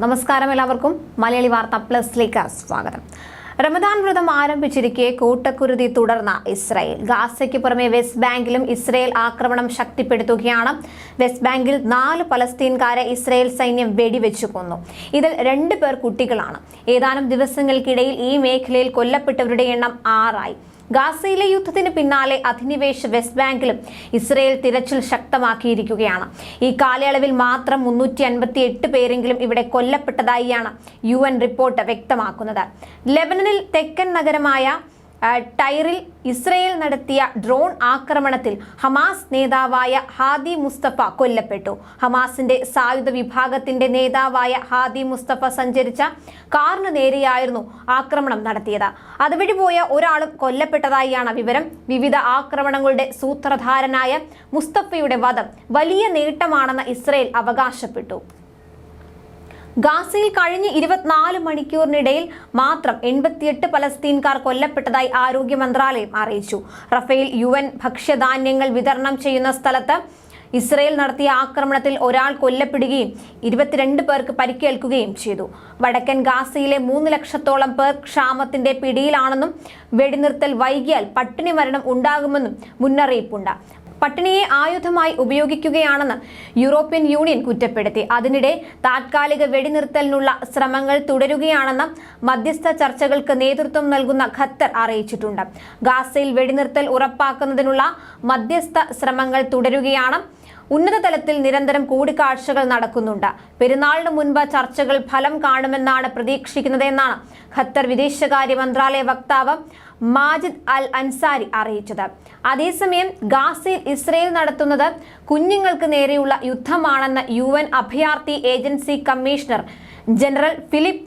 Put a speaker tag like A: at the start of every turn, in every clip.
A: നമസ്കാരം എല്ലാവർക്കും. മലയാളി വാർത്ത പ്ലസിലേക്ക് സ്വാഗതം. റമദാൻ വ്രതം ആരംഭിച്ചിരിക്കെ കൂട്ടക്കുരുതി തുടർന്ന ഇസ്രായേൽ. ഗാസയ്ക്ക് പുറമെ വെസ്റ്റ് ബാങ്കിലും ഇസ്രായേൽ ആക്രമണം ശക്തിപ്പെടുത്തുകയാണ്. വെസ്റ്റ് ബാങ്കിൽ നാല് പലസ്തീൻകാരെ ഇസ്രായേൽ സൈന്യം വെടിവെച്ചു കൊന്നു. ഇതിൽ രണ്ട് പേർ കുട്ടികളാണ്. ഏതാനും ദിവസങ്ങൾക്കിടയിൽ ഈ മേഖലയിൽ കൊല്ലപ്പെട്ടവരുടെ എണ്ണം ആറായി. ഗാസയിലെ യുദ്ധത്തിന് പിന്നാലെ അധിനിവേശ വെസ്റ്റ് ബാങ്കിലും ഇസ്രയേൽ തിരച്ചിൽ ശക്തമാക്കിയിരിക്കുകയാണ്. ഈ കാലയളവിൽ മാത്രം മുന്നൂറ്റി അൻപത്തി എട്ട് പേരെങ്കിലും ഇവിടെ കൊല്ലപ്പെട്ടതായിയാണ് യു റിപ്പോർട്ട് വ്യക്തമാക്കുന്നത്. ലെബനനിൽ തെക്കൻ നഗരമായ ടൈറിൽ ഇസ്രയേൽ നടത്തിയ ഡ്രോൺ ആക്രമണത്തിൽ ഹമാസ് നേതാവായ ഹാദി മുസ്തഫ കൊല്ലപ്പെട്ടു. ഹമാസിന്റെ സായുധ വിഭാഗത്തിന്റെ നേതാവായ ഹാദി മുസ്തഫ സഞ്ചരിച്ച കാറിന് നേരെയായിരുന്നു ആക്രമണം നടത്തിയത്. അതുവഴി പോയ ഒരാളും കൊല്ലപ്പെട്ടതായാണ് വിവരം. വിവിധ ആക്രമണങ്ങളുടെ സൂത്രധാരനായ മുസ്തഫയുടെ വധം വലിയ നേട്ടമാണെന്ന് ഇസ്രയേൽ അവകാശപ്പെട്ടു. ഗാസയിൽ കഴിഞ്ഞ ഇരുപത്തിനാല് മണിക്കൂറിനിടയിൽ മാത്രം എൺപത്തിയെട്ട് പലസ്തീൻകാർ കൊല്ലപ്പെട്ടതായി ആരോഗ്യ മന്ത്രാലയം അറിയിച്ചു. റഫേൽ യു എൻ ഭക്ഷ്യധാന്യങ്ങൾ വിതരണം ചെയ്യുന്ന സ്ഥലത്ത് ഇസ്രയേൽ നടത്തിയ ആക്രമണത്തിൽ ഒരാൾ കൊല്ലപ്പെടുകയും ഇരുപത്തിരണ്ട് പേർക്ക് പരിക്കേൽക്കുകയും ചെയ്തു. വടക്കൻ ഗാസയിലെ മൂന്ന് ലക്ഷത്തോളം പേർ ക്ഷാമത്തിന്റെ പിടിയിലാണെന്നും വെടിനിർത്തൽ വൈകിയാൽ പട്ടിണി മരണം ഉണ്ടാകുമെന്നും മുന്നറിയിപ്പുണ്ട്. പട്ടിണിയെ ആയുധമായി ഉപയോഗിക്കുകയാണെന്ന് യൂറോപ്യൻ യൂണിയൻ കുറ്റപ്പെടുത്തി. അതിനിടെ താത്കാലിക വെടിനിർത്തലിനുള്ള ശ്രമങ്ങൾ തുടരുകയാണെന്ന് മധ്യസ്ഥ ചർച്ചകൾക്ക് നേതൃത്വം നൽകുന്ന ഖത്തർ അറിയിച്ചിട്ടുണ്ട്. ഗാസയിൽ വെടിനിർത്തൽ ഉറപ്പാക്കുന്നതിനുള്ള മധ്യസ്ഥ ശ്രമങ്ങൾ തുടരുകയാണ് ഉന്നത തലത്തിൽ നിരന്തരം കൂടിക്കാഴ്ചകൾ നടക്കുന്നുണ്ട്. പെരുന്നാളിന് മുൻപ് ചർച്ചകൾ ഫലം കാണുമെന്നാണ് പ്രതീക്ഷിക്കുന്നതെന്നാണ് ഖത്തർ വിദേശകാര്യ മന്ത്രാലയ വക്താവ് മാജിദ് അൽ അൻസാരി അറിയിച്ചത്. അതേസമയം ഗാസയിൽ ഇസ്രയേൽ നടത്തുന്നത് കുഞ്ഞുങ്ങൾക്ക് നേരെയുള്ള യുദ്ധമാണെന്ന് യു എൻ അഭയാർത്ഥി agency commissioner general Philippe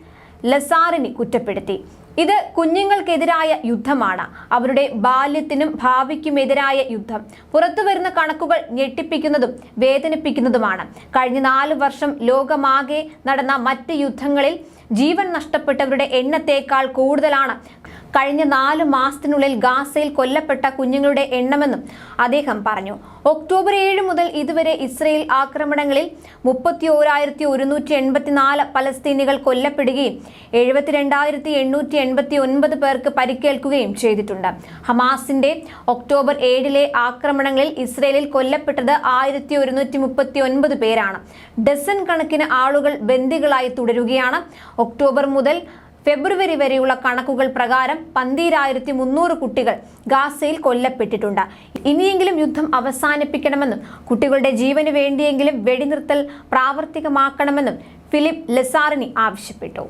A: Lazzarini കുറ്റപ്പെടുത്തി. ഇത് കുഞ്ഞുങ്ങൾക്കെതിരായ യുദ്ധമാണ്. അവരുടെ ബാല്യത്തിനും ഭാവിക്കുമെതിരായ യുദ്ധം. പുറത്തു വരുന്ന കണക്കുകൾ ഞെട്ടിപ്പിക്കുന്നതും വേദനിപ്പിക്കുന്നതുമാണ്. കഴിഞ്ഞ നാല് വർഷം ലോകമാകെ നടന്ന മറ്റ് യുദ്ധങ്ങളിൽ ജീവൻ നഷ്ടപ്പെട്ടവരുടെ എണ്ണത്തേക്കാൾ കൂടുതലാണ് കഴിഞ്ഞ നാല് മാസത്തിനുള്ളിൽ ഗാസയിൽ കൊല്ലപ്പെട്ട കുഞ്ഞുങ്ങളുടെ എണ്ണമെന്നും അദ്ദേഹം പറഞ്ഞു. ഒക്ടോബർ ഏഴ് മുതൽ ഇതുവരെ ഇസ്രയേൽ ആക്രമണങ്ങളിൽ മുപ്പത്തി ഓരായിരത്തി ഒരുന്നൂറ്റി എൺപത്തിനാല് പലസ്തീനികൾ കൊല്ലപ്പെടുകയും എഴുപത്തിരണ്ടായിരത്തി എണ്ണൂറ്റി എൺപത്തി ഒൻപത് പേർക്ക് പരിക്കേൽക്കുകയും ചെയ്തിട്ടുണ്ട്. ഹമാസിന്റെ ഒക്ടോബർ ഏഴിലെ ആക്രമണങ്ങളിൽ ഇസ്രയേലിൽ കൊല്ലപ്പെട്ടത് ആയിരത്തി ഒരുന്നൂറ്റി മുപ്പത്തി ഒൻപത് പേരാണ്. ഡസൻ കണക്കിന് ആളുകൾ ബന്ദികളായി തുടരുകയാണ്. ഒക്ടോബർ മുതൽ ഫെബ്രുവരി വരെയുള്ള കണക്കുകൾ പ്രകാരം പന്തിരായിരത്തി മുന്നൂറ് കുട്ടികൾ ഗാസയിൽ കൊല്ലപ്പെട്ടിട്ടുണ്ട്. ഇനിയെങ്കിലും യുദ്ധം അവസാനിപ്പിക്കണമെന്നും കുട്ടികളുടെ ജീവന് വേണ്ടിയെങ്കിലും വെടിനിർത്തൽ പ്രാവർത്തികമാക്കണമെന്നും ഫിലിപ്പ് ലെസാറിനി ആവശ്യപ്പെട്ടു.